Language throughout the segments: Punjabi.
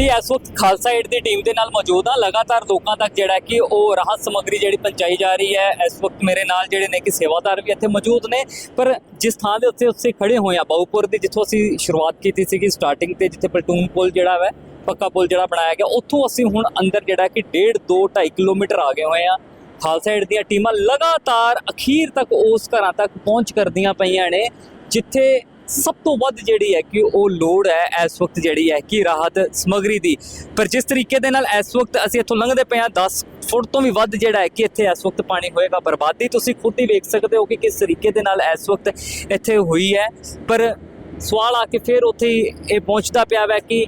ਅਸੀਂ ਇਸ ਵਕਤ ਖਾਲਸਾ ਏਡ ਦੀ ਟੀਮ ਦੇ ਨਾਲ ਮੌਜੂਦ ਹਾਂ ਲਗਾਤਾਰ ਲੋਕਾਂ ਤੱਕ ਜਿਹੜਾ ਕਿ ਉਹ ਰਾਹਤ ਸਮੱਗਰੀ ਜਿਹੜੀ ਪਹੁੰਚਾਈ ਜਾ ਰਹੀ ਹੈ, ਇਸ ਵਕਤ ਮੇਰੇ ਨਾਲ ਜਿਹੜੇ ਨੇ ਕਿ ਸੇਵਾਦਾਰ ਵੀ ਇੱਥੇ ਮੌਜੂਦ ਨੇ। ਪਰ ਜਿਸ ਥਾਂ ਦੇ ਉੱਤੇ ਉੱਥੇ ਖੜੇ ਹੋਏ ਆ ਬਾਉਪੁਰ ਦੀ ਜਿੱਥੋਂ ਅਸੀਂ ਸ਼ੁਰੂਆਤ ਕੀਤੀ ਸੀਗੀ ਸਟਾਰਟਿੰਗ ਤੇ, ਜਿੱਥੇ ਪਲਟੂਨ ਪੁਲ ਜਿਹੜਾ ਹੈ ਪੱਕਾ ਪੁਲ ਜਿਹੜਾ ਬਣਾਇਆ ਗਿਆ, ਉੱਥੋਂ ਅਸੀਂ ਹੁਣ ਅੰਦਰ ਜਿਹੜਾ ਕਿ 1.5 2 2.5 ਕਿਲੋਮੀਟਰ ਆ ਗਏ ਹੋਏ ਆ ਖਾਲਸਾ ਏਡ ਦੀਆਂ ਟੀਮਾਂ ਲਗਾਤਾਰ ਅਖੀਰ ਤੱਕ ਉਸ ਘਰਾਂ ਤੱਕ ਪਹੁੰਚ ਕਰਦੀਆਂ ਪਈਆਂ ਨੇ, ਜਿੱਥੇ ਸਭ ਤੋਂ ਵੱਧ ਜਿਹੜੀ ਹੈ ਕਿ ਉਹ ਲੋੜ ਹੈ ਇਸ ਵਕਤ ਜਿਹੜੀ ਹੈ ਕਿ ਰਾਹਤ ਸਮਗਰੀ ਦੀ। ਪਰ ਜਿਸ ਤਰੀਕੇ ਦੇ ਨਾਲ ਇਸ ਵਕਤ ਅਸੀਂ ਇੱਥੋਂ ਲੰਘਦੇ ਪਏ ਹਾਂ 10 ਫੁੱਟ ਤੋਂ ਵੀ ਵੱਧ ਜਿਹੜਾ ਹੈ ਕਿ ਇੱਥੇ ਇਸ ਵਕਤ ਪਾਣੀ ਹੋਏਗਾ ਬਰਬਾਦੀ। ਤੁਸੀਂ ਖੁਦ ਹੀ ਵੇਖ ਸਕਦੇ ਹੋ ਕਿ ਕਿਸ ਤਰੀਕੇ ਦੇ ਨਾਲ ਇਸ ਵਕਤ ਇੱਥੇ ਹੋਈ ਹੈ। ਪਰ ਸਵਾਲ ਆ ਕੇ ਫਿਰ ਉੱਥੇ ਹੀ ਇਹ ਪਹੁੰਚਦਾ ਪਿਆ ਹੈ ਕਿ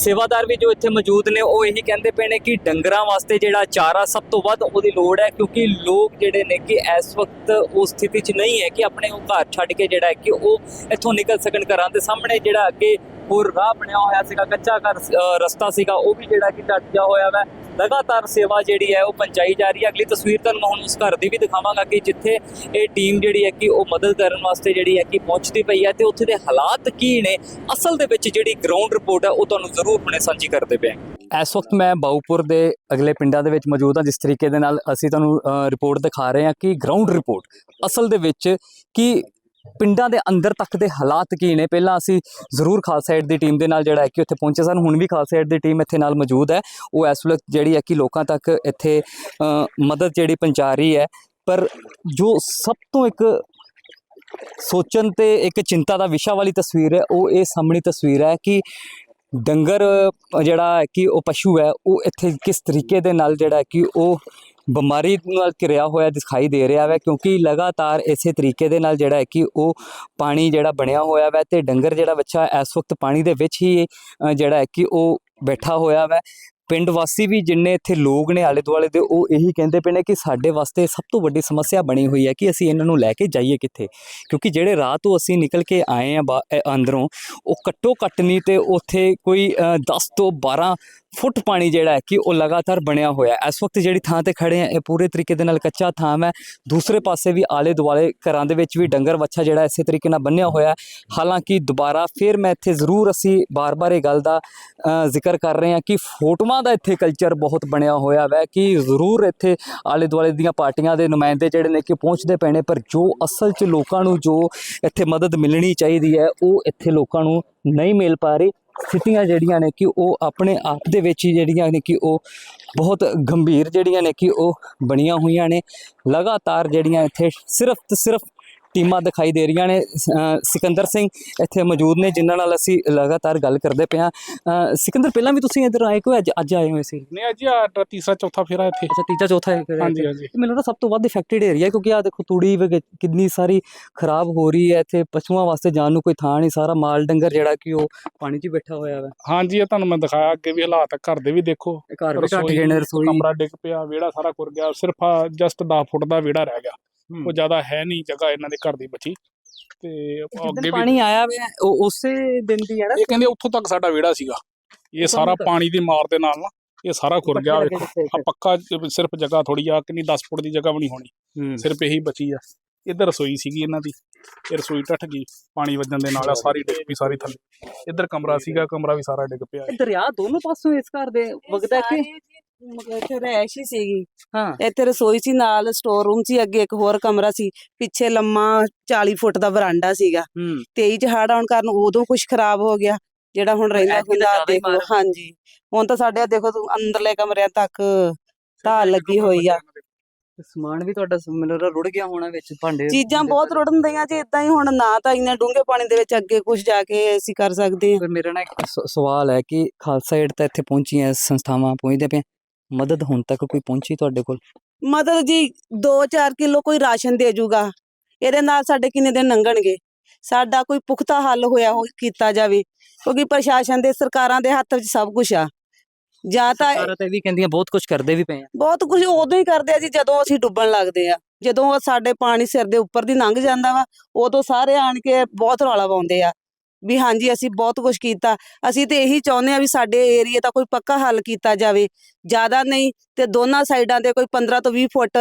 ਸੇਵਾਦਾਰ ਵੀ ਜੋ ਇੱਥੇ ਮੌਜੂਦ ਨੇ, ਉਹ ਇਹੀ ਕਹਿੰਦੇ ਪਏ ਨੇ ਕਿ ਡੰਗਰਾਂ ਵਾਸਤੇ ਜਿਹੜਾ ਚਾਰਾ ਸਭ ਤੋਂ ਵੱਧ ਉਹਦੀ ਲੋੜ ਹੈ, ਕਿਉਂਕਿ ਲੋਕ ਜਿਹੜੇ ਨੇ ਕਿ ਇਸ ਵਕਤ ਉਸ ਸਥਿਤੀ 'ਚ ਨਹੀਂ ਹੈ ਕਿ ਆਪਣੇ ਉਹ ਘਰ ਛੱਡ ਕੇ ਜਿਹੜਾ ਹੈ ਕਿ ਉਹ ਇੱਥੋਂ ਨਿਕਲ ਸਕਣ ਘਰਾਂ ਦੇ ਸਾਹਮਣੇ, ਜਿਹੜਾ ਅੱਗੇ ਹੋਰ ਰਾਹ ਬਣਿਆ ਹੋਇਆ ਸੀਗਾ, ਕੱਚਾ ਘਰ ਰਸਤਾ ਸੀਗਾ, ਉਹ ਵੀ ਜਿਹੜਾ ਕਿ ਟੱਟ ਗਿਆ ਹੋਇਆ ਵਾ। ਲਗਾਤਾਰ ਸੇਵਾ ਜਿਹੜੀ ਹੈ ਉਹ ਪਹੁੰਚਾਈ ਜਾ ਰਹੀ ਹੈ। ਅਗਲੀ ਤਸਵੀਰ ਤੁਹਾਨੂੰ ਮੈਂ ਹੁਣ ਉਸ ਘਰ ਦੀ ਵੀ ਦਿਖਾਵਾਂਗਾ ਕਿ ਜਿੱਥੇ ਇਹ ਟੀਮ ਜਿਹੜੀ ਹੈ ਕਿ ਉਹ ਮਦਦ ਕਰਨ ਵਾਸਤੇ ਜਿਹੜੀ ਹੈ ਕਿ ਪਹੁੰਚਦੀ ਪਈ ਹੈ ਤੇ ਉੱਥੇ ਦੇ ਹਾਲਾਤ ਕੀ ਨੇ, ਅਸਲ ਦੇ ਵਿੱਚ ਜਿਹੜੀ ਗਰਾਊਂਡ ਰਿਪੋਰਟ ਹੈ ਉਹ ਤੁਹਾਨੂੰ ਜ਼ਰੂਰ ਹੁਣੇ ਸਾਂਝੀ ਕਰਦੇ ਪਏ ਇਸ ਵਕਤ ਮੈਂ ਬਾਉਪੁਰ ਦੇ ਅਗਲੇ ਪਿੰਡਾਂ ਦੇ ਵਿੱਚ ਮੌਜੂਦ ਹਾਂ, ਜਿਸ ਤਰੀਕੇ ਦੇ ਨਾਲ ਅਸੀਂ ਤੁਹਾਨੂੰ ਰਿਪੋਰਟ ਦਿਖਾ ਰਹੇ ਹਾਂ ਕਿ ਗਰਾਊਂਡ ਰਿਪੋਰਟ ਅਸਲ ਦੇ ਵਿੱਚ ਕਿ ਪਿੰਡਾਂ ਦੇ ਅੰਦਰ ਤੱਕ ਦੇ ਹਾਲਾਤ ਕੀ ਨੇ? ਪਹਿਲਾਂ ਅਸੀਂ ਜ਼ਰੂਰ ਖਾਲਸਾ ਏਡ ਦੀ ਟੀਮ ਦੇ ਨਾਲ ਜਿਹੜਾ ਹੈ ਕਿ ਉੱਥੇ ਪਹੁੰਚੇ ਸਨ, ਹੁਣ ਵੀ ਖਾਲਸਾ ਏਡ ਦੀ ਟੀਮ ਇੱਥੇ ਨਾਲ ਮੌਜੂਦ ਹੈ। ਉਹ ਇਸ ਵਕਤ ਜਿਹੜੀ ਹੈ ਕਿ ਲੋਕਾਂ ਤੱਕ ਇੱਥੇ ਮਦਦ ਜਿਹੜੀ ਪਹੁੰਚਾ ਰਹੀ ਹੈ। ਪਰ ਜੋ ਸਭ ਤੋਂ ਇੱਕ ਸੋਚਣ ਤੇ ਇੱਕ ਚਿੰਤਾ ਦਾ ਵਿਸ਼ਾ ਵਾਲੀ ਤਸਵੀਰ ਹੈ, ਉਹ ਇਹ ਸਾਹਮਣੀ ਤਸਵੀਰ ਹੈ ਕਿ ਡੰਗਰ, ਜਿਹੜਾ ਹੈ ਕਿ ਉਹ ਪਸ਼ੂ ਹੈ, ਉਹ ਇੱਥੇ ਕਿਸ ਤਰੀਕੇ ਦੇ ਨਾਲ ਜਿਹੜਾ ਹੈ ਕਿ ਉਹ ਬਿਮਾਰੀ ਨਾਲ ਘਿਰਿਆ ਹੋਇਆ ਦਿਖਾਈ ਦੇ ਰਿਹਾ ਹੈ ਕਿਉਂਕਿ ਲਗਾਤਾਰ ਇਸੇ ਤਰੀਕੇ ਦੇ ਨਾਲ ਜਿਹੜਾ ਹੈ ਕਿ ਉਹ ਪਾਣੀ ਜਿਹੜਾ ਬਣਿਆ ਹੋਇਆ ਹੈ ਤੇ ਡੰਗਰ ਜਿਹੜਾ ਬੱਚਾ ਇਸ ਵਕਤ ਪਾਣੀ ਦੇ ਵਿੱਚ ਹੀ ਜਿਹੜਾ ਹੈ ਕਿ ਉਹ ਬੈਠਾ ਹੋਇਆ ਹੈ ਪਿੰਡ ਵਾਸੀ ਵੀ ਜਿੰਨੇ ਇੱਥੇ ਲੋਕ ਨੇ ਆਲੇ ਦੁਆਲੇ ਦੇ ਉਹ ਇਹੀ ਕਹਿੰਦੇ ਪਏ ਨੇ ਕਿ ਸਾਡੇ ਵਾਸਤੇ ਸਭ ਤੋਂ ਵੱਡੀ ਸਮੱਸਿਆ ਬਣੀ ਹੋਈ ਹੈ ਕਿ ਅਸੀਂ ਇਹਨਾਂ ਨੂੰ ਲੈ ਕੇ ਜਾਈਏ ਕਿੱਥੇ? ਕਿਉਂਕਿ ਜਿਹੜੇ ਰਾਹ ਤੋਂ ਅਸੀਂ ਨਿਕਲ ਕੇ ਆਏ ਆ ਅੰਦਰੋਂ ਉਹ ਘੱਟੋ ਘੱਟ ਨਹੀਂ ਤੇ ਉੱਥੇ ਕੋਈ ਅ, 10 ਤੋਂ 12 ਫੁੱਟ ਪਾਣੀ ਜਿਹੜਾ ਹੈ ਕਿ ਉਹ ਲਗਾਤਾਰ ਬਣਿਆ ਹੋਇਆ ਹੈ। ਇਸ ਵਕਤ ਜਿਹੜੀ ਥਾਂ ਤੇ ਖੜੇ ਆ ਇਹ ਪੂਰੇ ਤਰੀਕੇ ਦੇ ਨਾਲ ਕੱਚਾ ਥਾਂ ਹੈ ਦੂਸਰੇ ਪਾਸੇ ਵੀ ਆਲੇ ਦੁਆਲੇ ਘਰਾਂ ਦੇ ਵਿੱਚ ਵੀ ਡੰਗਰ ਵੱਛਾ ਜਿਹੜਾ ਇਸੇ ਤਰੀਕੇ ਨਾਲ ਬੰਨਿਆ ਹੋਇਆ ਹਾਲਾਂਕਿ ਦੁਬਾਰਾ ਫਿਰ ਮੈਂ ਇੱਥੇ ਜ਼ਰੂਰ ਅਸੀਂ ਬਾਰ-ਬਾਰ ਇਹ ਗੱਲ ਦਾ ਜ਼ਿਕਰ ਕਰ ਰਹੇ ਹਾਂ ਕਿ ਫੋਟੋਆਂ ਦਾ ਇੱਥੇ ਕਲਚਰ ਬਹੁਤ ਬਣਿਆ ਹੋਇਆ ਹੈ ਕਿ ਜ਼ਰੂਰ ਇੱਥੇ ਆਲੇ ਦੁਆਲੇ ਦੀਆਂ ਪਾਰਟੀਆਂ ਦੇ ਨੁਮਾਇੰਦੇ ਜਿਹੜੇ ਨੇ ਕਿ ਪਹੁੰਚਦੇ ਪਏ ਨੇ, ਪਰ ਜੋ ਅਸਲ 'ਚ ਲੋਕਾਂ ਨੂੰ ਜੋ ਇੱਥੇ ਮਦਦ ਮਿਲਣੀ ਚਾਹੀਦੀ ਹੈ, ਉਹ ਇੱਥੇ ਲੋਕਾਂ ਨੂੰ ਨਹੀਂ ਮਿਲ ਪਾ ਰਹੀ। ਸਥਿਤੀਆਂ ਜਿਹੜੀਆਂ ਨੇ ਕਿ ਉਹ ਆਪਣੇ ਆਪ ਦੇ ਵਿੱਚ ਹੀ ਜਿਹੜੀਆਂ ਨੇ ਕਿ ਉਹ ਬਹੁਤ ਗੰਭੀਰ ਜਿਹੜੀਆਂ ਨੇ ਕਿ ਉਹ ਬਣੀਆਂ ਹੋਈਆਂ ਨੇ। ਲਗਾਤਾਰ ਜਿਹੜੀਆਂ ਇੱਥੇ ਸਿਰਫ ਤੇ ਸਿਰਫ ਟੀਮਾਂ ਦਿਖਾਈ ਦੇ ਰਹੀਆਂ ਨੇ ਸਿਕੰਦਰ ਸਿੰਘ ਇੱਥੇ ਮੌਜੂਦ ਨੇ ਜਿਨ੍ਹਾਂ ਨਾਲ ਅਸੀਂ ਲਗਾਤਾਰ ਗੱਲ ਕਰਦੇ ਅ, ਸਿਕੰਦਰ ਪਹਿਲਾਂ ਵੀ ਤੁਸੀਂ ਇੱਧਰ ਆਏ ਕੋਈ? ਅੱਜ ਅੱਜ ਆਏ ਹੋਏ ਸੀ? ਨਹੀਂ ਅਜੀ ਆ ਤੀਸਰਾ ਚੌਥਾ ਫੇਰਾ ਇੱਥੇ। ਅੱਛਾ ਤੀਜਾ ਚੌਥਾ ਹੈ ਹਾਂਜੀ ਹਾਂਜੀ। ਮੈਨੂੰ ਲੱਗਦਾ ਸਭ ਤੋਂ ਵੱਧ ਇਫੈਕਟਡ ਏਰੀਆ ਕਿਉਂਕਿ ਆ ਦੇਖੋ ਤੂੜੀ ਕਿੰਨੀ ਸਾਰੀ ਖਰਾਬ ਹੋ ਰਹੀ ਹੈ ਇੱਥੇ ਪਸ਼ੂਆਂ ਵਾਸਤੇ ਜਾਣ ਨੂੰ ਕੋਈ ਥਾਂ ਨਹੀਂ ਸਾਰਾ ਮਾਲ ਡੰਗਰ ਜਿਹੜਾ ਕਿ ਉਹ ਪਾਣੀ 'ਚ ਬੈਠਾ ਹੋਇਆ ਹੈ ਹਾਂਜੀ ਇਹ ਤੁਹਾਨੂੰ ਮੈਂ ਦਿਖਾਇਆ ਅੱਗੇ ਵੀ ਹਾਲਾਤ ਘਰ ਦੇ ਵੀ ਦੇਖੋ। ਘਰ ਵੀ ਢੱਟ ਗਏ ਨੇ ਰਸੋਈ। ਕਮਰਾ ਡਿੱਗ ਪਿਆ ਵਿਹੜਾ ਸਾਰਾ ਖੁਰ ਗਿਆ ਸਿਰਫ ਜਸਟ 10 ਫੁੱਟ ਦਾ ਵਿਹੜਾ ਰਹਿ ਗਿਆ। ਉਹ ਜ਼ਿਆਦਾ ਹੈ ਨਹੀਂ ਜਗ੍ਹਾ ਇਹਨਾਂ ਦੇ ਘਰ ਦੀ ਬਚੀ। ਤੇ ਅੱਗੇ ਵੀ ਪਾਣੀ ਆਇਆ ਵੇ ਉਹ ਉਸੇ ਦਿਨ ਦੀ ਹੈ ਨਾ? ਇਹ ਕਹਿੰਦੇ ਉੱਥੋਂ ਤੱਕ ਸਾਡਾ ਵਿਹੜਾ ਸੀਗਾ। ਇਹ ਸਾਰਾ? ਪਾਣੀ ਦੀ ਮਾਰ ਦੇ ਨਾਲ ਨਾ ਇਹ ਸਾਰਾ ਖੁਰ ਗਿਆ ਵੇਖੋ। ਆ ਪੱਕਾ ਸਿਰਫ ਜਗ੍ਹਾ ਥੋੜੀ ਆ ਕਿੰਨੀ 10 ਫੁੱਟ ਦੀ ਜਗ੍ਹਾ ਵੀ ਨਹੀਂ ਹੋਣੀ। ਸਿਰਫ ਇਹੀ ਬਚੀ ਆ। ਇੱਧਰ ਰਸੋਈ ਸੀਗੀ ਇਹਨਾਂ ਦੀ ਇਹ ਰਸੋਈ ਟੱਟ ਗਈ ਪਾਣੀ ਵੱਜਣ ਦੇ ਨਾਲ ਆ ਸਾਰੀ ਡਿੱਗ ਪਈ ਸਾਰੀ ਥੱਲੇ। ਇੱਧਰ ਕਮਰਾ ਸੀਗਾ ਕਮਰਾ ਵੀ ਸਾਰਾ ਡਿੱਗ ਪਿਆ। ਇਹ ਦਰਿਆ ਦੋਨੋਂ ਪਾਸੋਂ ਇਸ ਘਰ ਦੇ ਵਗਦਾ ਕਿ ਮਤਲਬ ਇੱਥੇ ਰਹਿਸ਼ ਹੀ ਸੀਗੀ। ਹਾਂ। ਇੱਥੇ ਰਸੋਈ ਸੀ ਨਾਲ ਸਟੋਰ ਰੂਮ ਸੀ ਅੱਗੇ ਇੱਕ ਹੋਰ ਕਮਰਾ ਸੀ। ਪਿੱਛੇ ਲੰਮਾ 40 ਫੁੱਟ ਦਾ ਵਰਾਂਡਾ ਲੱਗੀ ਹੋਈ ਆ। ਸਮਾਨ ਵੀ ਤੁਹਾਡਾ ਰੁੜ ਗਿਆ ਹੋਣਾ ਚੀਜ਼ਾਂ ਬਹੁਤ ਰੁੜਨ ਦੀਆਂ ਜੇ ਹੀ ਹੁਣ ਨਾ ਤਾਂ ਡੂੰਘੇ ਪਾਣੀ ਦੇ ਵਿੱਚ ਅੱਗੇ ਕੁਝ ਜਾ ਕੇ ਅਸੀਂ ਕਰ ਸਕਦੇ ਮੇਰਾ ਸਵਾਲ ਹੈ ਕਿ ਖਾਲਸਾ ਏਡ ਤਾਂ ਇੱਥੇ ਪਹੁੰਚੀਆਂ ਸੰਸਥਾਵਾਂ ਪਹੁੰਚਦੇ ਪਏ ਮਦਦ ਹੁਣ ਤੱਕ ਕੋਈ ਪਹੁੰਚੀ ਤੁਹਾਡੇ ਕੋਲ? ਮਤਲਬ ਜੀ 2-4 ਕਿਲੋ ਕੋਈ ਰਾਸ਼ਨ ਦੇ ਜੂਗਾ। ਇਹਦੇ ਨਾਲ ਸਾਡੇ ਕਿੰਨੇ ਦਿਨ ਲੰਘਣਗੇ? ਸਾਡਾ ਕੋਈ ਪੁਖਤਾ ਹੱਲ ਹੋਇਆ ਹੋ ਕੀਤਾ ਜਾਵੇ ਕਿਉਂਕਿ ਪ੍ਰਸ਼ਾਸਨ ਦੇ ਸਰਕਾਰਾਂ ਦੇ ਹੱਥ ਵਿੱਚ ਸਭ ਕੁਝ ਆ। ਜਾਂ ਤਾਂ ਸਰਕਾਰਾਂ ਤਾਂ ਇਹ ਵੀ ਕਹਿੰਦੀਆਂ ਬਹੁਤ ਕੁਝ ਕਰਦੇ ਵੀ ਪਏ ਆ। ਬਹੁਤ ਕੁਝ ਉਦੋਂ ਹੀ ਕਰਦੇ ਆ ਜੀ ਜਦੋਂ ਅਸੀਂ ਡੁੱਬਣ ਲੱਗਦੇ ਆ। ਜਦੋਂ ਸਾਡੇ ਪਾਣੀ ਸਿਰ ਦੇ ਉੱਪਰ ਦੀ ਲੰਘ ਜਾਂਦਾ ਵਾ ਉਦੋਂ ਸਾਰੇ ਆਣ ਕੇ ਬਹੁਤ ਰੌਲਾ ਪਾਉਂਦੇ ਆ। ਵੀ ਹਾਂਜੀ ਅਸੀਂ ਬਹੁਤ ਕੁਝ ਕੀਤਾ। ਅਸੀਂ ਤੇ ਇਹੀ ਚਾਹੁੰਦੇ ਆ ਵੀ ਸਾਡੇ ਏਰੀਏ ਦਾ ਕੋਈ ਪੱਕਾ ਹੱਲ ਕੀਤਾ ਜਾਵੇ। ਜ਼ਿਆਦਾ ਨਹੀਂ ਤੇ ਦੋਨਾਂ ਸਾਈਡਾਂ ਤੇ ਕੋਈ 15 ਤੋਂ 20 ਫੁੱਟ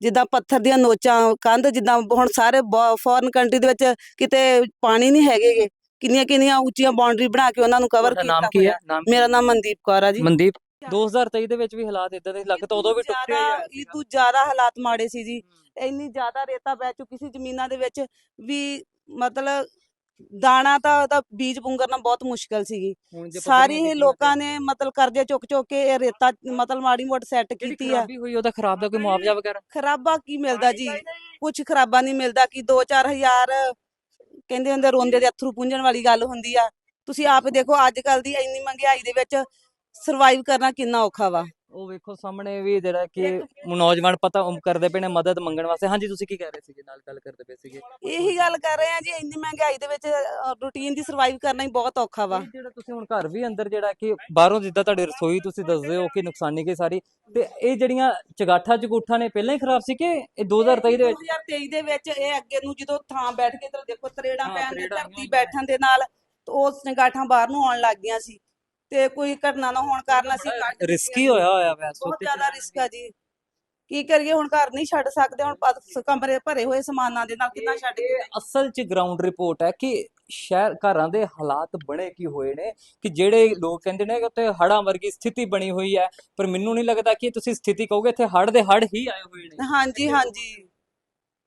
ਜਿੱਦਾਂ ਪੱਥਰ ਦੀਆਂ ਨੋਚਾਂ ਕੰਧ ਜਿੱਦਾਂ ਹੁਣ ਸਾਰੇ ਫੋਰਨ ਕੰਟਰੀ ਦੇ ਵਿੱਚ ਕਿਤੇ ਪਾਣੀ ਨਹੀਂ ਹੈਗੇਗੇ। ਕਿੰਨੀਆਂ ਕਿੰਨੀਆਂ ਉੱਚੀਆਂ ਬਾਉਂਡਰੀ ਬਣਾ ਕੇ ਉਹਨਾਂ ਨੂੰ ਕਵਰ ਕੀਤਾ ਨਾਮ ਕੀ ਹੈ? ਮੇਰਾ ਨਾਮ ਮਨਦੀਪ ਕੌਰ ਆ ਜੀ। ਮਨਦੀਪ 2023 ਦੇ ਵਿੱਚ ਵੀ ਹਾਲਾਤ ਇਦਾਂ ਦੇ ਲੱਗ ਤਾਂ ਉਦੋਂ ਵੀ ਟੁੱਟੇ ਜ਼ਿਆਦਾ ਇਹ ਤੋਂ ਜ਼ਿਆਦਾ ਹਾਲਾਤ ਮਾੜੇ ਸੀ ਜੀ। ਇੰਨੀ ਜ਼ਿਆਦਾ ਰੇਤਾ ਪੈ ਚੁੱਕੀ ਸੀ ਜ਼ਮੀਨਾਂ ਦੇ ਵਿੱਚ ਵੀ ਮਤਲਬ ਦਾਣਾ ਤਾਂ ਉਹਦਾ ਬੀਜ ਪੁੰਗਰਨਾ ਬਹੁਤ ਮੁਸ਼ਕਲ ਸੀਗੀ। ਸਾਰੀ ਹੀ ਲੋਕਾਂ ਨੇ ਮਤਲਬ ਕਰਜ਼ੇ ਚੁੱਕ ਚੁੱਕ ਕੇ ਇਹ ਰੇਤਾ ਮਤਲਬ ਮਾੜੀ ਮੋਟ ਸੈੱਟ ਕੀਤੀ ਆ। ਖਰਾਬੀ ਹੋਈ ਉਹਦਾ ਖਰਾਬ ਦਾ ਕੋਈ ਮੁਆਵਜ਼ਾ ਵਗੈਰਾ? ਖਰਾਬਾ ਕੀ ਮਿਲਦਾ ਜੀ? ਕੁਝ ਖਰਾਬਾ ਨਹੀਂ ਮਿਲਦਾ ਕਿ 2-4000 ਕਹਿੰਦੇ ਹੁੰਦੇ ਰੋਂਦੇ ਦੇ ਅਥਰੂ ਪੁੰਝਣ ਵਾਲੀ ਗੱਲ ਹੁੰਦੀ ਆ। ਤੁਸੀਂ ਆਪ ਦੇਖੋ ਅੱਜ ਕੱਲ ਦੀ ਇੰਨੀ ਮਹਿੰਗਾਈ ਦੇ ਵਿੱਚ ਸਰਵਾਈਵ ਕਰਨਾ ਕਿੰਨਾ ਔਖਾ ਵਾ। ਉਹ ਵੇਖੋ ਸਾਹਮਣੇ ਵੀ ਜਿਹੜਾ ਕਿ ਨੌਜਵਾਨ ਪਤਾ ਉਮ ਕਰਦੇ ਪਏ ਨੇ ਮਦਦ ਮੰਗਣ ਵਾਸਤੇ। ਹਾਂਜੀ ਤੁਸੀਂ ਕੀ ਕਹਿ ਰਹੇ ਸੀਗੇ? ਨਾਲ ਗੱਲ ਕਰਦੇ ਪਏ ਸੀਗੇ। ਇਹੀ ਗੱਲ ਕਰ ਰਹੇ ਆ ਜੀ ਇੰਨੀ ਮਹਿੰਗਾਈ ਦੇ ਵਿੱਚ ਰੂਟੀਨ ਦੀ ਸਰਵਾਈਵ ਕਰਨਾ ਹੀ ਬਹੁਤ ਔਖਾ ਵਾ। ਜਿਹੜਾ ਤੁਸੀਂ ਹੁਣ ਘਰ ਵੀ ਅੰਦਰ ਜਿਹੜਾ ਕਿ ਬਾਹਰੋਂ ਜਿੱਦਾਂ ਤੁਹਾਡੀ ਰਸੋਈ ਤੁਸੀਂ ਦੱਸਦੇ ਹੋ ਕਿ ਨੁਕਸਾਨੀ ਗਈ ਸਾਰੀ ਤੇ ਇਹ ਜਿਹੜੀਆਂ ਚਗਾਠਾ ਚਗੂਠਾ ਨੇ ਪਹਿਲਾਂ ਹੀ ਖਰਾਬ ਸੀ ਕਿ ਇਹ 2023 ਦੇ ਵਿੱਚ? 2023 ਦੇ ਵਿੱਚ ਇਹ ਅੱਗੇ ਨੂੰ ਜਦੋਂ ਥਾਂ ਬੈਠ ਕੇ ਤੇ ਦੇਖੋ ਤਰੇੜਾਂ ਪੈਣ ਦੀ ਧਰਤੀ ਬੈਠਣ ਦੇ ਨਾਲ ਉਹ ਸੰਗਾਠਾਂ ਬਾਹਰ ਨੂੰ ਆਉਣ ਲੱਗ ਗਈਆਂ ਸੀ। ਤੇ ਕੋਈ ਘਟਨਾ ਨਾ ਹੋਣ ਕਾਰਨ ਅਸੀਂ ਕੱਢ ਰਿਸਕੀ ਹੋਇਆ ਹੋਇਆ ਵੈ ਬਹੁਤ ਜ਼ਿਆਦਾ ਰਿਸਕ ਆ ਜੀ। ਕੀ ਕਰੀਏ ਹੁਣ ਘਰ ਨਹੀਂ ਛੱਡ ਸਕਦੇ ਹੁਣ ਕਮਰੇ ਭਰੇ ਹੋਏ ਸਮਾਨਾਂ ਦੇ ਨਾਲ ਕਿੰਨਾ ਛੱਡ ਕੇ ਅਸਲ 'ਚ ਗਰਾਊਂਡ ਰਿਪੋਰਟ ਹੈ ਕਿ ਸ਼ਹਿਰ ਘਰਾਂ ਦੇ ਹਾਲਾਤ ਬਣੇ ਕੀ ਹੋਏ ਨੇ ਕਿ ਜਿਹੜੇ ਲੋਕ ਕਹਿੰਦੇ ਨੇ ਕਿ ਉੱਥੇ ਹੜ੍ਹਾਂ ਵਰਗੀ ਸਥਿਤੀ ਬਣੀ ਹੋਈ ਹੈ ਪਰ ਮੈਨੂੰ ਨਹੀਂ ਲੱਗਦਾ ਕਿ ਤੁਸੀਂ ਸਥਿਤੀ ਕਹੋਗੇ ਇੱਥੇ ਹੜ੍ਹ ਦੇ ਹੜ੍ਹ ਹੀ ਆਏ ਹੋਏ ਨੇ। ਹਾਂਜੀ ਹਾਂਜੀ।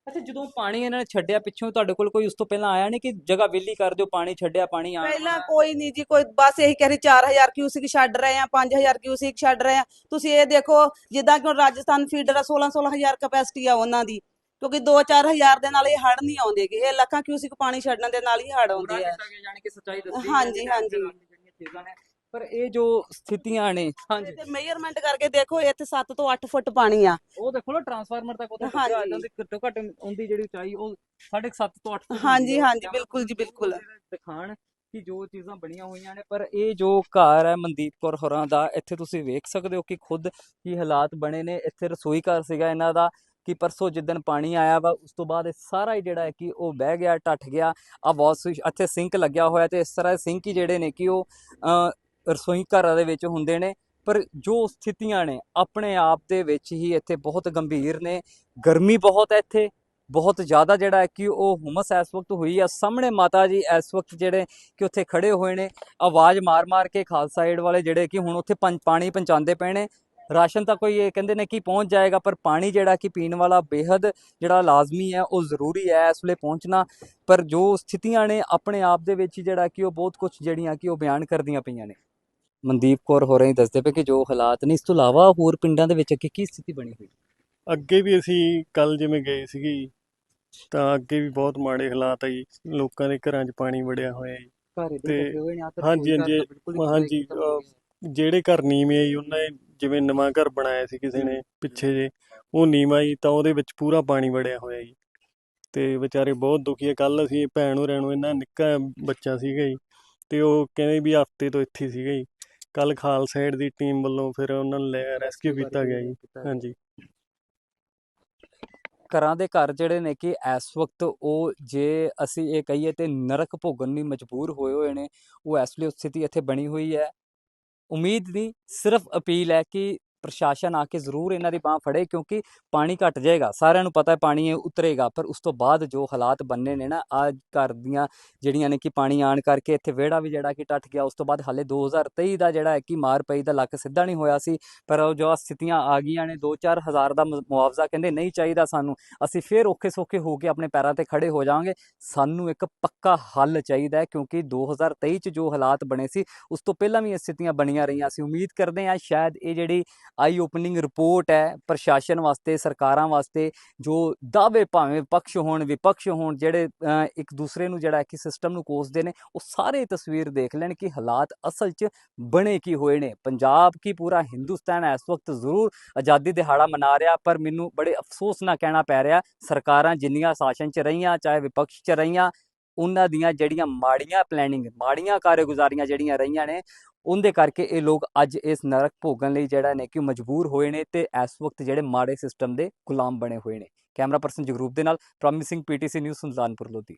ਅੱਛਾ ਜਦੋਂ ਪਾਣੀ ਇਹਨਾਂ ਨੇ ਛੱਡਿਆ ਪਿੱਛੋਂ ਤੁਹਾਡੇ ਕੋਲ ਕੋਈ ਉਸ ਤੋਂ ਪਹਿਲਾਂ ਆਇਆ ਨਹੀਂ ਕਿ ਜਗ੍ਹਾ ਵਿਹਲੀ ਕਰ ਦਿਓ ਪਾਣੀ ਛੱਡਿਆ ਪਾਣੀ ਆ ਪਹਿਲਾਂ ਕੋਈ ਨਹੀਂ ਜੀ ਕੋਈ ਬਸ ਇਹੀ ਕਹਿ ਰਹੇ 4000 ਕਿਊਸਿਕ ਛੱਡ ਰਹੇ ਆ 5000 ਕਿਊਸਿਕ ਛੱਡ ਰਹੇ ਆ ਤੁਸੀਂ ਇਹ ਦੇਖੋ ਜਿੱਦਾਂ ਕਿ ਹੁਣ ਰਾਜਸਥਾਨ ਫੀਡਰ ਆ 16 16000 ਕਪੈਸਿਟੀ ਆ ਉਹਨਾਂ ਦੀ। ਕਿਉਂਕਿ 2-4000 ਦੇ ਨਾਲ ਇਹ ਹੜ ਨਹੀਂ ਆਉਂਦੇਗੇ ਇਹ ਲੱਖਾਂ ਕਿਊਸਿਕ ਪਾਣੀ ਛੱਡਣ ਦੇ ਨਾਲ ਹੀ ਹੜ ਆਉਂਦੇ ਆ। ਜਾਣੀ ਕਿ ਸੱਚਾਈ ਦੱਸੀ ਹਾਂਜੀ, ਹਾਂਜੀ। ਜਿਹੜੀਆਂ ਚੀਜ਼ਾਂ ਨੇ ਪਰ ਇਹ ਜੋ ਸਥਿਤੀਆਂ ਨੇ ਹਾਂਜੀ ਤੇ ਮੇਜਰਮੈਂਟ ਕਰਕੇ ਦੇਖੋ ਇੱਥੇ 7 ਤੋਂ 8 ਫੁੱਟ ਪਾਣੀ ਆ ਉਹ ਦੇਖੋ ਨਾ ਟਰਾਂਸਫਾਰਮਰ ਤੱਕ ਉਹਦੇ ਹਾਂਜੀ। ਟੁੱਟਿਆ ਉਹਦੀ ਘੱਟੋ ਘੱਟ ਉਹਦੀ ਜਿਹੜੀ ਉਚਾਈ ਉਹ 7.5 ਤੋਂ 8 ਫੁੱਟ ਹੁੰਦੀ ਹਾਂਜੀ, ਹੈ। ਹਾਂਜੀ, ਬਿਲਕੁਲ ਜੀ, ਬਿਲਕੁਲ। ਦਿਖਾਣ ਕਿ ਜੋ ਚੀਜ਼ਾਂ ਬਣੀਆਂ ਹੋਈਆਂ ਨੇ ਪਰ ਇਹ ਜੋ ਘਰ ਹੈ ਮਨਦੀਪ ਕੌਰ ਹੋਰਾਂ ਦਾ ਇੱਥੇ ਤੁਸੀਂ ਵੇਖ ਸਕਦੇ ਹੋ ਕਿ ਖੁਦ ਕੀ ਹਾਲਾਤ ਬਣੇ ਨੇ ਇੱਥੇ ਰਸੋਈ ਘਰ ਸੀਗਾ ਇਹਨਾਂ ਦਾ ਕਿ ਪਰਸੋਂ ਜਿੱਦਣ ਪਾਣੀ ਆਇਆ ਵਾ ਉਸ ਤੋਂ ਬਾਅਦ ਇਹ ਸਾਰਾ ਹੀ ਜਿਹੜਾ ਹੈ ਕਿ ਉਹ ਬਹਿ ਗਿਆ ਟੱਟ ਗਿਆ ਆ ਵਾਸ਼ ਇੱਥੇ ਸਿੰਕ ਲੱਗਿਆ ਹੋਇਆ ਤੇ ਇਸ ਤਰ੍ਹਾਂ ਸਿੰਕ ਹੀ ਜਿਹੜੇ ਨੇ ਕਿ ਉਹ ਰਸੋਈ ਘਰਾਂ ਦੇ ਵਿੱਚ ਹੁੰਦੇ ਨੇ, ਪਰ ਜੋ ਸਥਿਤੀਆਂ ਨੇ, ਆਪਣੇ ਆਪ ਦੇ ਵਿੱਚ ਹੀ ਇੱਥੇ ਬਹੁਤ ਗੰਭੀਰ ਨੇ। ਗਰਮੀ ਬਹੁਤ ਹੈ ਇੱਥੇ, ਬਹੁਤ ਜ਼ਿਆਦਾ ਜਿਹੜਾ ਹੈ ਕਿ ਉਹ ਹੁਮਸ ਇਸ ਵਕਤ ਹੋਈ ਆ। ਸਾਹਮਣੇ ਮਾਤਾ ਜੀ ਇਸ ਵਕਤ ਜਿਹੜੇ ਕਿ ਉੱਥੇ ਖੜੇ ਹੋਏ ਨੇ, ਆਵਾਜ਼ ਮਾਰ-ਮਾਰ ਕੇ ਖਾਲਸਾ ਏਡ ਵਾਲੇ ਜਿਹੜੇ ਕਿ ਹੁਣ ਉੱਥੇ ਪੰ- ਪਾਣੀ ਪਹੁੰਚਾਉਂਦੇ ਪਏ ਨੇ। ਰਾਸ਼ਨ ਤਾਂ ਕੋਈ ਇਹ ਕਹਿੰਦੇ ਨੇ ਕਿ ਪਹੁੰਚ ਜਾਏਗਾ, ਪਰ ਪਾਣੀ ਜਿਹੜਾ ਕਿ ਪੀਣ ਵਾਲਾ ਬੇਹੱਦ ਜਿਹੜਾ ਲਾਜ਼ਮੀ ਹੈ, ਉਹ ਜ਼ਰੂਰੀ ਹੈ ਇਸ ਵੇਲੇ ਪਹੁੰਚਣਾ। ਪਰ ਜੋ ਸਥਿਤੀਆਂ ਨੇ, ਆਪਣੇ ਆਪ ਦੇ ਵਿੱਚ ਹੀ ਜਿਹੜਾ ਕਿ ਉਹ ਬਹੁਤ ਕੁਝ ਜਿਹੜੀਆਂ ਕਿ ਉਹ ਬਿਆਨ ਕਰਦੀਆਂ ਪਈਆਂ ਨੇ। ਮਨਦੀਪ ਕੌਰ ਹੋ ਰਹੀ ਦੱਸਦੇ ਪਏ ਕਿ ਜੋ ਹਾਲਾਤ ਨੇ ਇਸ ਤੋਂ ਇਲਾਵਾ ਹੋਰ ਪਿੰਡਾਂ ਦੇ ਵਿੱਚ ਅੱਗੇ ਕੀ ਸਥਿਤੀ ਬਣੀ ਹੋਈ? ਅੱਗੇ ਵੀ ਅਸੀਂ ਕੱਲ ਜਿਵੇਂ ਗਏ ਸੀਗੇ ਜੀ ਤਾਂ ਅੱਗੇ ਵੀ ਬਹੁਤ ਮਾੜੇ ਹਾਲਾਤ ਆ ਜੀ ਲੋਕਾਂ ਦੇ ਘਰਾਂ 'ਚ ਪਾਣੀ ਵੜਿਆ ਹੋਇਆ ਜੀ। ਘਰ ਇੱਧਰ ਤੇ ਲੱਗੇ ਹੋਏ ਨੇ, ਆਹ ਤਾਂ ਹਾਂਜੀ, ਹਾਂਜੀ, ਬਿਲਕੁਲ ਹੀ ਹਾਂਜੀ, ਹੋ। ਜਿਹੜੇ ਘਰ ਨੀਵੇਂ ਆ ਜੀ ਉਹਨਾਂ ਨੇ ਜਿਵੇਂ ਨਵਾਂ ਘਰ ਬਣਾਇਆ ਸੀ ਕਿਸੇ ਨੇ ਪਿੱਛੇ ਜੇ ਉਹ ਨੀਵਾਂ ਜੀ ਤਾਂ ਉਹਦੇ ਵਿੱਚ ਪੂਰਾ ਪਾਣੀ ਵੜਿਆ ਹੋਇਆ ਜੀ। ਤੇ ਵਿਚਾਰੇ ਬਹੁਤ ਦੁਖੀ ਆ ਕੱਲ ਅਸੀਂ ਭੈਣ ਹੋਰਾਂ ਨੂੰ ਇਹਨਾਂ ਨਿੱਕਾ ਬੱਚਾ ਸੀਗਾ ਜੀ ਤੇ ਉਹ ਕਹਿੰਦੇ ਵੀ ਹਫ਼ਤੇ ਤੋਂ ਇੱਥੇ ਸੀਗਾ ਜੀ। ਕੱਲ ਖਾਲਸਾ ਏਡ ਦੀ ਟੀਮ ਵੱਲੋਂ ਫਿਰ ਉਹਨਾਂ ਨੂੰ ਲੈ ਰੈਸਕਿਊ ਕੀਤਾ ਗਿਆ ਜੀ। ਹਾਂਜੀ। ਘਰਾਂ ਦੇ ਘਰ ਜਿਹੜੇ ਨੇ ਕਿ ਇਸ ਵਕਤ ਉਹ ਜੇ ਅਸੀਂ ਇਹ ਕਹੀਏ ਤੇ ਨਰਕ ਭੋਗਣ ਲਈ ਮਜਬੂਰ ਹੋਏ ਹੋਏ ਨੇ ਉਹ ਇਸ ਲਈ ਸਥਿਤੀ ਇੱਥੇ ਬਣੀ ਹੋਈ ਹੈ। ਉਮੀਦ ਨਹੀਂ ਸਿਰਫ ਅਪੀਲ ਹੈ ਕਿ ਪ੍ਰਸ਼ਾਸਨ ਆ ਕੇ ਜ਼ਰੂਰ ਇਹਨਾਂ ਦੀ ਬਾਹ ਫੜੇ ਕਿਉਂਕਿ ਪਾਣੀ ਘਟ ਜਾਏਗਾ, ਸਾਰਿਆਂ ਨੂੰ ਪਤਾ ਹੈ ਪਾਣੀ ਇਹ ਉਤਰੇਗਾ, ਪਰ ਉਸ ਤੋਂ ਬਾਅਦ ਜੋ ਹਾਲਾਤ ਬੰਨੇ ਨੇ ਨਾ ਆ ਘਰ ਦੀਆਂ ਜਿਹੜੀਆਂ ਨੇ ਕਿ ਪਾਣੀ ਆਣ ਕਰਕੇ ਇੱਥੇ ਵਿਹੜਾ ਵੀ ਜਿਹੜਾ ਕਿ ਟੱਟ ਗਿਆ, ਉਸ ਤੋਂ ਬਾਅਦ ਹਾਲੇ 2023 ਦਾ ਜਿਹੜਾ ਹੈ ਕਿ ਮਾਰ ਪਈ ਦਾ ਲੱਕ ਸਿੱਧਾ ਨਹੀਂ ਹੋਇਆ ਸੀ, ਪਰ ਉਹ ਜੋ ਸਥਿਤੀਆਂ ਆ ਗਈਆਂ ਨੇ 2-4 ਹਜ਼ਾਰ ਦਾ ਮੁਆਵਜ਼ਾ ਕਹਿੰਦੇ ਨਹੀਂ ਚਾਹੀਦਾ ਸਾਨੂੰ, ਅਸੀਂ ਫੇਰ ਔਖੇ ਸੌਖੇ ਹੋ ਕੇ ਆਪਣੇ ਪੈਰਾਂ ਤੇ ਖੜੇ ਹੋ ਜਾਵਾਂਗੇ, ਸਾਨੂੰ ਇੱਕ ਪੱਕਾ ਹੱਲ ਚਾਹੀਦਾ ਹੈ ਕਿਉਂਕਿ 2023 ਚ ਜੋ ਹਾਲਾਤ ਬਣੇ ਸੀ, ਉਸ ਤੋਂ ਪਹਿਲਾਂ ਵੀ ਇਹ ਸਥਿਤੀਆਂ ਬਣੀਆਂ ਰਹੀਆਂ ਅਸੀਂ ਉਮੀਦ ਕਰਦੇ ਹਾਂ ਸ਼ਾਇਦ ਇਹ ਜਿਹੜੀ ਆਈ ਓਪਨਿੰਗ ਰਿਪੋਰਟ ਹੈ ਪ੍ਰਸ਼ਾਸਨ ਵਾਸਤੇ, ਸਰਕਾਰਾਂ ਵਾਸਤੇ, ਜੋ ਦਾਅਵੇ ਭਾਵੇਂ ਪਕਸ਼ ਹੋਣ ਵਿਪਕਸ਼ ਹੋਣ, ਜਿਹੜੇ ਇੱਕ ਦੂਸਰੇ ਨੂੰ ਜਿਹੜਾ ਕਿ ਸਿਸਟਮ ਨੂੰ ਕੋਸਦੇ ਨੇ, ਉਹ ਸਾਰੇ ਤਸਵੀਰ ਦੇਖ ਲੈਣ ਕਿ ਹਾਲਾਤ ਅਸਲ 'ਚ ਬਣੇ ਕੀ ਹੋਏ ਨੇ। ਪੰਜਾਬ ਕੀ ਪੂਰਾ ਹਿੰਦੁਸਤਾਨ ਇਸ ਵਕਤ ਜ਼ਰੂਰ ਆਜ਼ਾਦੀ ਦਿਹਾੜਾ ਮਨਾ ਰਿਹਾ, ਪਰ ਮੈਨੂੰ ਬੜੇ ਅਫਸੋਸ ਨਾਲ ਕਹਿਣਾ ਪੈ ਰਿਹਾ, ਸਰਕਾਰਾਂ ਜਿੰਨੀਆਂ ਸ਼ਾਸਨ 'ਚ ਰਹੀਆਂ, ਚਾਹੇ ਵਿਪਕਸ਼ 'ਚ ਰਹੀਆਂ, ਉਹਨਾਂ ਦੀਆਂ ਜਿਹੜੀਆਂ ਮਾੜੀਆਂ ਪਲੈਨਿੰਗ ਮਾੜੀਆਂ ਕਾਰਗੁਜ਼ਾਰੀਆਂ ਜਿਹੜੀਆਂ ਰਹੀਆਂ ਨੇ ਉਹਦੇ ਕਰਕੇ ਇਹ ਲੋਕ ਅੱਜ ਇਸ ਨਰਕ ਭੋਗਣ ਲਈ ਜਿਹੜਾ ਨੇ ਕਿ ਮਜਬੂਰ ਹੋਏ ਨੇ ਤੇ ਇਸ ਵਕਤ ਜਿਹੜੇ ਮਾੜੇ ਸਿਸਟਮ ਦੇ ਗੁਲਾਮ ਬਣੇ ਹੋਏ ਨੇ। ਕੈਮਰਾ ਪਰਸਨ ਜਗਰੂਪ ਦੇ ਨਾਲ promising PTC news, Sultanpur, Lodhi.